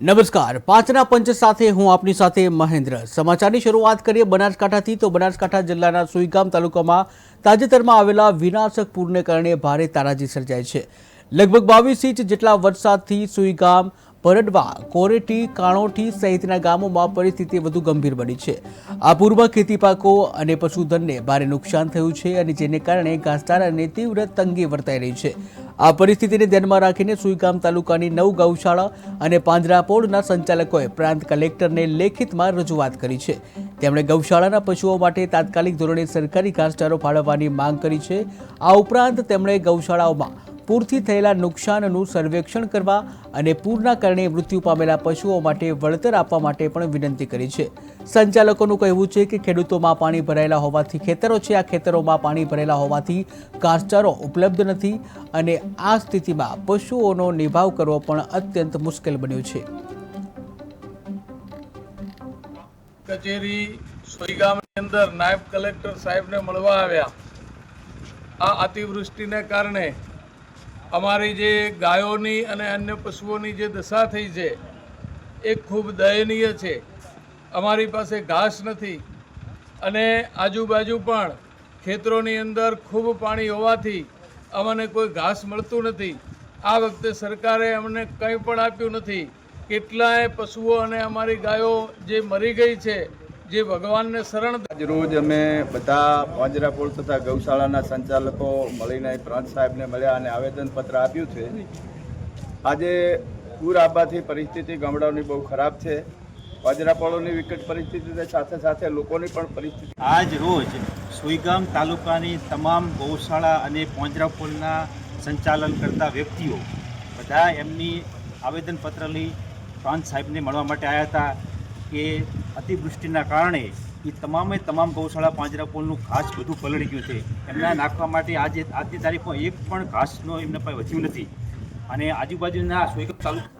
નમસ્કાર. પાંચના પંચ સાથે હું આપની સાથે મહેન્દ્ર. સમાચારની શરૂઆત કરીએ બનાસકાંઠાથી. તો બનાસકાંઠા જિલ્લાના સુઈગામ તાલુકામાં તાજેતરમાં આવેલા વિનાશક પૂરને કારણે ભારે તારાજી સર્જાઈ છે. લગભગ બાવીસ ઇંચ જેટલા વરસાદથી સુઈગામ પરડવા કોરેટી, કાણોઠી સહિતના ગામોમાં પરિસ્થિતિ વધુ ગંભીર બની છે. આ પૂરમાં ખેતી પાકો અને પશુધનને ભારે નુકસાન થયું છે અને જેને કારણે ઘાસચારાને તીવ્ર તંગી વર્તાઈ રહી છે. આ પરિસ્થિતિને ધ્યાનમાં રાખીને સુઈગામ તાલુકાની નવ ગૌશાળા અને પાંજરાપોળના સંચાલકોએ પ્રાંત કલેક્ટરને લેખિતમાં રજૂઆત કરી છે. તેમણે ગૌશાળાના પશુઓ માટે તાત્કાલિક ધોરણે સરકારી ઘાસચારો ફાળવવાની માંગ કરી છે. આ ઉપરાંત તેમણે ગૌશાળાઓમાં પૂરથી થયેલા નુકસાનનું સર્વેક્ષણ કરવા અને પૂરના કારણે મૃત્યુ પામેલા પશુઓ માટે વળતર આપવા માટે પણ વિનંતી કરી છે. સંચાલકોનું કહેવું છે કે ખેડૂતોમાં પાણી ભરાયેલા હોવાથી ખેતરો છે. આ ખેતરોમાં પાણી ભરેલા હોવાથી ઘાસચારો ઉપલબ્ધ નથી અને આ સ્થિતિમાં પશુઓનો નિભાવ કરવો પણ અત્યંત મુશ્કેલ બન્યું છે. કચેરી સોઈગામની અંદર નાયબ કલેક્ટર સાહેબને મળવા આવ્યા. આ અતિવૃષ્ટિને કારણે અમારી જે ગાયોની અને અન્ય પશુઓની જે દશા થઈ છે, એ ખૂબ દયનીય છે. અમારી પાસે ઘાસ નથી અને આજુબાજુ પણ ખેતરોની અંદર ખૂબ પાણી હોવાથી અમને કોઈ ઘાસ મળતું નથી. આ વખતે સરકારે અમને કંઈ પણ આપ્યું નથી. કેટલાય પશુઓ અને અમારી ગાયો જે મરી ગઈ છે જે ભગવાનને શરણ આજ રોજ અમે બધા પાંજરાપોળ તથા ગૌશાળાના સંચાલકો મળીને પ્રાંત સાહેબને મળ્યા અને આવેદનપત્ર આપ્યું છે. આજે પૂર આવવાથી પરિસ્થિતિ ગામડાઓની બહુ ખરાબ છે. પાંજરાપોળોની વિકટ પરિસ્થિતિ સાથે સાથે લોકોની પણ પરિસ્થિતિ. આજ રોજ સુઈગામ તાલુકાની તમામ ગૌશાળા અને પોંજરાપોલના સંચાલન કરતા વ્યક્તિઓ બધા એમની આવેદનપત્ર લઈ પ્રાંત સાહેબને મળવા માટે આવ્યા હતા. કે અતિવૃષ્ટિના કારણે એ તમામે તમામ ગૌશાળા પાંજરાપોલનું ઘાસ બધું પલળી ગયું છે. એમના નાખવા માટે આજે, આજની તારીખમાં એક પણ ઘાસનો એમના પાસે વધ્યું નથી. અને આજુબાજુના સુઈગામ તાલુકા